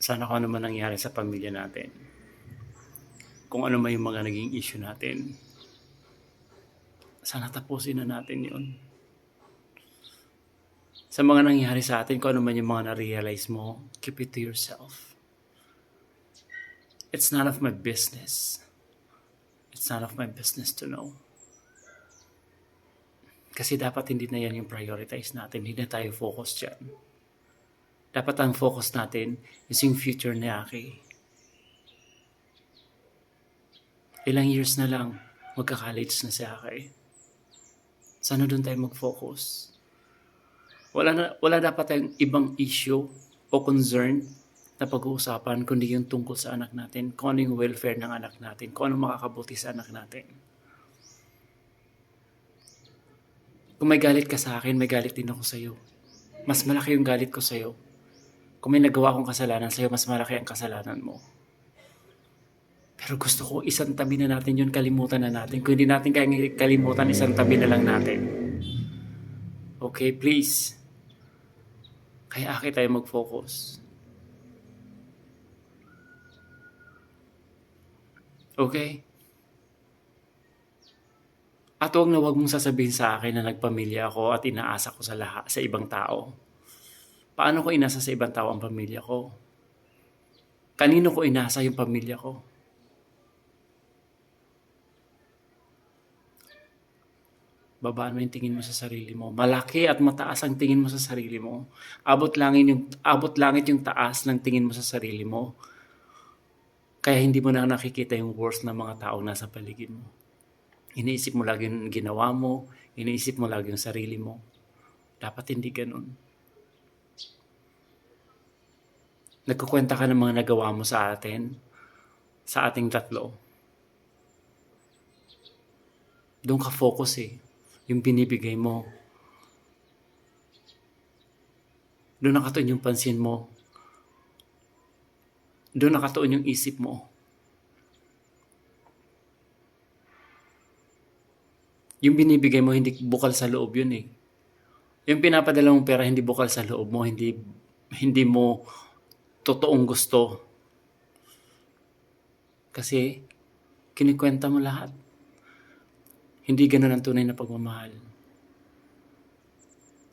sana kung ano man nangyari sa pamilya natin. Kung ano man yung mga naging issue natin. Sana tapusin na natin yun. Sa mga nangyari sa atin, kung ano man yung mga na-realize mo, keep it to yourself. It's none of my business. It's none of my business to know. Kasi dapat hindi na yan yung prioritize natin. Hindi na tayo focus dyan. Dapat ang focus natin is yung future ni Aki. Ilang years na lang, magka-college na si Aki. Sana doon tayo mag-focus. Wala, na, wala dapat tayong ibang issue o concern na pag-uusapan kundi yung tungkol sa anak natin, kung ano yung welfare ng anak natin, kung ano makakabuti sa anak natin. Kung may galit ka sa akin, may galit din ako sa iyo. Mas malaki yung galit ko sa iyo. Kung may nagawa akong kasalanan sa iyo, mas malaki ang kasalanan mo. Pero gusto ko isang tabi na natin yun, kalimutan na natin. Kung hindi natin kaya kalimutan, isang tabi na lang natin. Okay, please. Kaya aki tayo mag-focus. Okay? At huwag na huwag mong sasabihin sa akin na nagpamilya ako at inaasa ko sa lahat, sa ibang tao. Paano ko inasa sa ibang tao ang pamilya ko? Kanino ko inasa yung pamilya ko? Babaan mo yung tingin mo sa sarili mo. Malaki at mataas ang tingin mo sa sarili mo. Abot langit yung, abot langit yung taas ng tingin mo sa sarili mo. Kaya hindi mo na nakikita yung worst ng mga taong nasa paligid mo. Iniisip mo lagi yung ginawa mo, iniisip mo lagi yung sarili mo. Dapat hindi ganun. Nagkukwenta ka ng mga nagawa mo sa atin, sa ating tatlo. Doon ka focus eh. Yung binibigay mo. Doon nakatuon yung pansin mo. Doon nakatuon yung isip mo. Yung binibigay mo, hindi bukal sa loob yun eh. Yung pinapadala mong pera, hindi bukal sa loob mo, hindi, hindi mo totoong gusto. Kasi, kinikwenta mo lahat. Hindi ganun ang tunay na pagmamahal.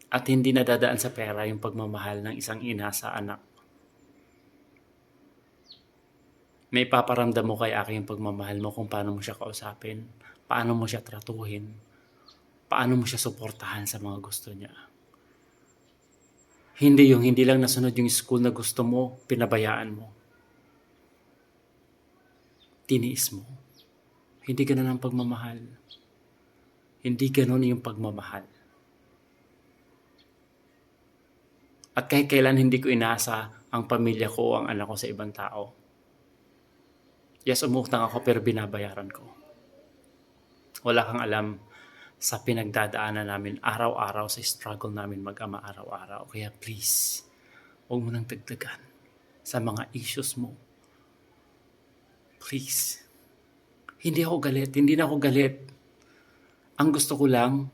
At hindi nadadaan sa pera yung pagmamahal ng isang ina sa anak. May paparamdam mo kay Aki yung pagmamahal mo kung paano mo siya kausapin, paano mo siya tratuhin, paano mo siya suportahan sa mga gusto niya. Hindi yung hindi lang nasunod yung school na gusto mo, pinabayaan mo. Tiniis mo. Hindi ganun ang pagmamahal. Hindi ganun yung pagmamahal. At kahit kailan hindi ko inasa ang pamilya ko ang anak ko sa ibang tao. Yes, umutang ako pero binabayaran ko. Wala kang alam sa pinagdadaanan namin araw-araw sa struggle namin mag-ama araw-araw. Kaya please, huwag mo nang dagdagan sa mga issues mo. Please. Hindi ako galit. Hindi na ako galit. Ang gusto ko lang,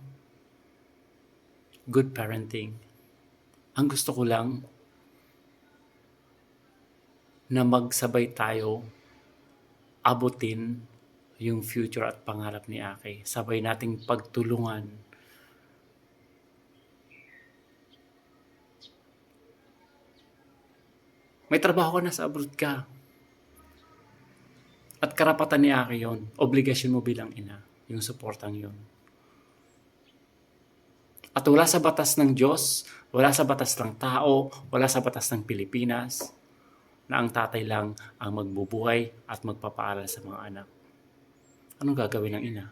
good parenting. Ang gusto ko lang, na magsabay tayo abutin yung future at pangarap ni Aki. Sabay nating pagtulungan. May trabaho ka na sa abroad ka. At karapatan ni Aki yon, obligasyon mo bilang ina, yung suportang yon. At wala sa batas ng Diyos, wala sa batas ng tao, wala sa batas ng Pilipinas, na ang tatay lang ang magbubuhay at magpapaaral sa mga anak. Anong gagawin ng ina?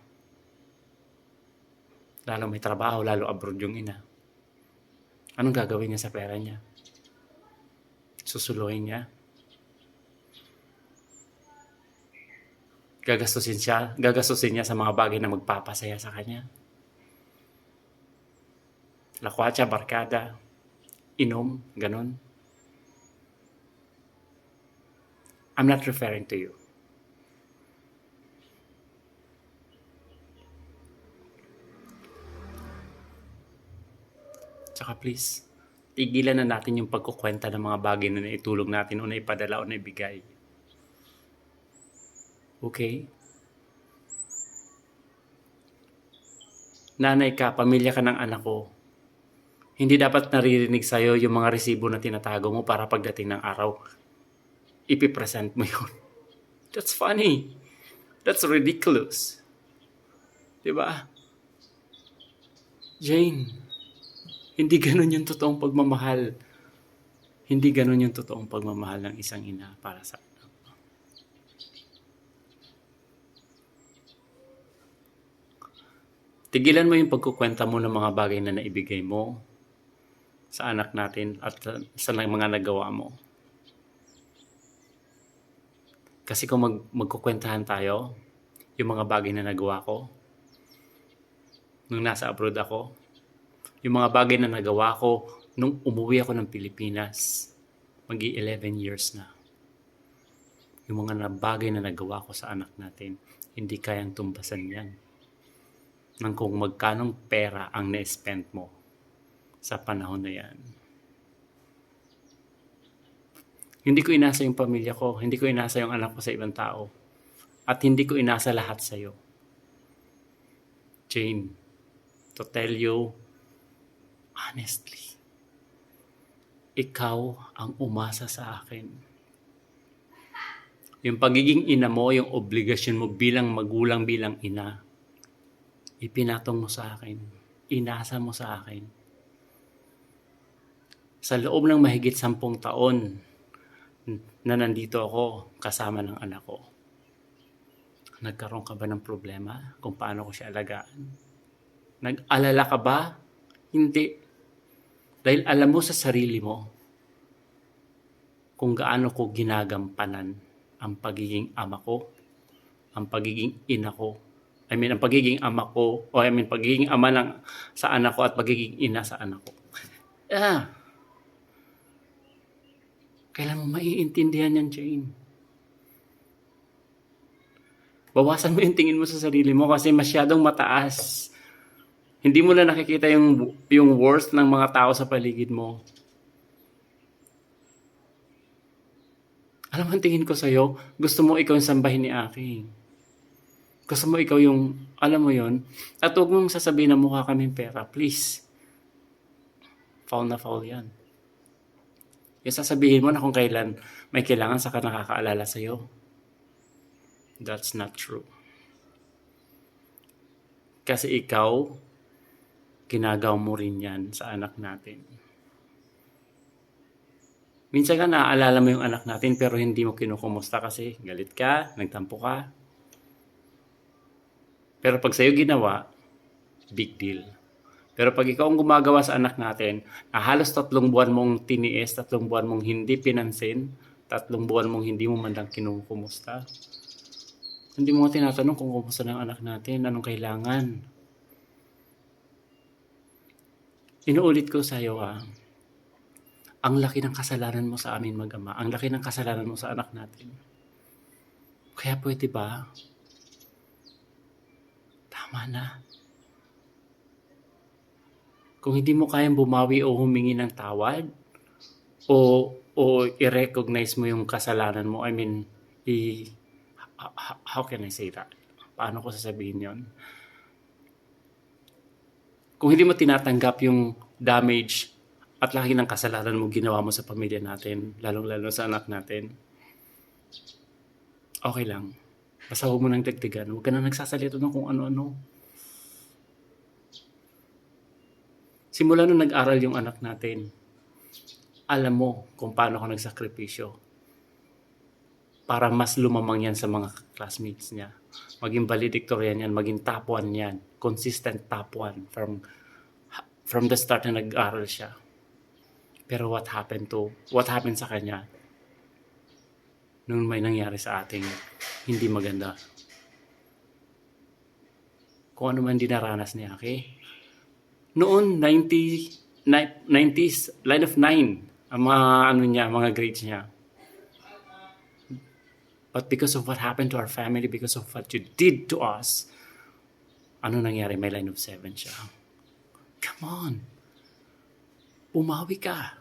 Lalo may trabaho, lalo abroad yung ina. Anong gagawin niya sa pera niya? Susuluhin niya? Gagastusin siya? Gagastusin niya sa mga bagay na magpapasaya sa kanya? Lakwatsa, barkada, inom, ganun. I'm not referring to you. Tsaka please, tigilan na natin yung pagkukwenta ng mga bagay na naitulong natin o naipadala o naibigay. Okay? Nanay ka, pamilya ka ng anak ko. Hindi dapat naririnig sa'yo yung mga resibo na tinatago mo para pagdating ng araw, ipipresent mo yun. That's funny. That's ridiculous. Diba? Jane, hindi ganun yung totoong pagmamahal. Hindi ganun yung totoong pagmamahal ng isang ina para sa anak. Tigilan mo yung pagkukwenta mo ng mga bagay na naibigay mo sa anak natin at sa mga nagawa mo. Kasi kung mag, magkukwentahan tayo, yung mga bagay na nagawa ko, nung nasa abroad ako, yung mga bagay na nagawa ko nung umuwi ako ng Pilipinas, magi 11 years na. Yung mga bagay na nagawa ko sa anak natin, hindi kayang tumbasan yan. Nang kung magkanong pera ang na-spend mo sa panahon na yan. Hindi ko inasa yung pamilya ko, hindi ko inasa yung anak ko sa ibang tao, at hindi ko inasa lahat sa iyo. Jane, to tell you honestly, ikaw ang umasa sa akin. Yung pagiging ina mo, yung obligasyon mo bilang magulang, bilang ina, ipinatong mo sa akin. Inasa mo sa akin. Sa loob ng mahigit sampung taon na nandito ako kasama ng anak ko, nagkaroon ka ba ng problema kung paano ko siya alagaan? Nag-alala ka ba? Hindi. Dahil alam mo sa sarili mo kung gaano ko ginagampanan ang pagiging ama ko, ang pagiging ina ko. I mean, ang pagiging ama ko, o I mean, pagiging ama ng, sa anak ko at pagiging ina sa anak ko. Ah, kailan mo maiintindihan yan, Jane? Bawasan mo yung tingin mo sa sarili mo kasi masyadong mataas. Hindi mo na nakikita yung, yung worth ng mga tao sa paligid mo. Alam mo, tingin ko sa'yo, gusto mo ikaw yung sambahin ni Aki. Gusto mo ikaw yung, alam mo yon At huwag mong sasabihin na mukha kaming pera. Please. Foul na foul yan. Yung sasabihin mo na kung kailan may kailangan sa ka nakakaalala sa'yo. That's not true. Kasi ikaw, ginagaw mo rin yan sa anak natin. Minsan ka naaalala mo yung anak natin pero hindi mo kinukumusta kasi galit ka, nagtampo ka. Pero pag sa'yo ginawa, big deal. Pero pag ikaw ang gumagawa sa anak natin, na halos tatlong buwan mong tiniis, tatlong buwan mong hindi pinansin, tatlong buwan mong hindi mo man lang kinukumusta, hindi mo tinatanong kung kumusta ng anak natin, anong kailangan. Inuulit ko sa iyo ah, ang laki ng kasalanan mo sa amin mag-ama, ang laki ng kasalanan mo sa anak natin. Kaya pwede ba? Tama na. Kung hindi mo kayang bumawi o humingi ng tawad, o, o i-recognize mo yung kasalanan mo, I mean, i, how, can I say that? Paano ko sasabihin yon? Kung hindi mo tinatanggap yung damage at laki ng kasalanan mo ginawa mo sa pamilya natin, lalong-lalo sa anak natin, okay lang. Basta huwag mo nang dagdagan. Huwag ka na nagsasalita ng kung ano-ano. Simula nung nag-aral yung anak natin, alam mo kung paano ako nagsakripisyo para mas lumamang yan sa mga classmates niya. Maging valedictorian yan, maging top 1 yan. Consistent top 1 from from the start na nag-aral siya. Pero what happened to, what happened sa kanya nung may nangyari sa ating hindi maganda. Kung ano man dinaranas niya, okay? Noon, 90, 90s, line of 9, ang mga ano niya, mga grades niya. But because of what happened to our family, because of what you did to us, ano nangyari? May line of 7 siya. Come on. Bumawi ka.